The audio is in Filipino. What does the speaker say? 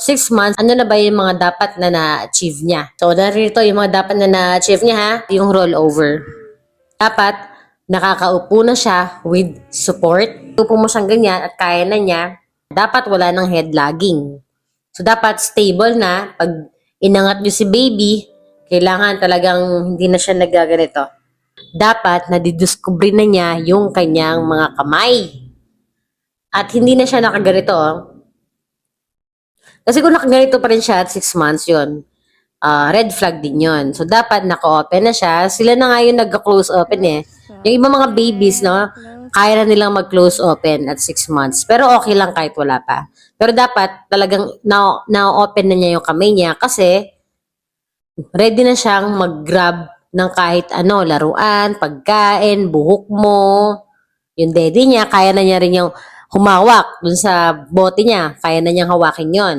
six months, ano na ba yung mga dapat na na-achieve niya? So, narito yung mga dapat na na-achieve niya ha, yung rollover. Dapat, nakakaupo na siya with support. Upo mo siyang ganyan at kaya na niya. Dapat wala ng head lagging. So, dapat stable na. Pag inangat niyo si baby, kailangan talagang hindi na siya nagaganito. Dapat nadidiscover na niya yung kanyang mga kamay. At hindi na siya nakaganito. Kasi kung nakaganito pa rin siya at 6 months yun, ah, red flag din yun. So, dapat naka-open na siya. Sila na nga yung nag-close open eh. Yung ibang mga babies, no, kaya na nilang mag-close open at 6 months. Pero okay lang kahit wala pa. Pero dapat talagang na- na-open na niya yung kamay niya kasi ready na siyang mag-grab ng kahit ano, laruan, pagkain, buhok mo. Yung daddy niya, kaya na niya rin yung humawak dun sa bote niya. Kaya na niyang hawakin yon.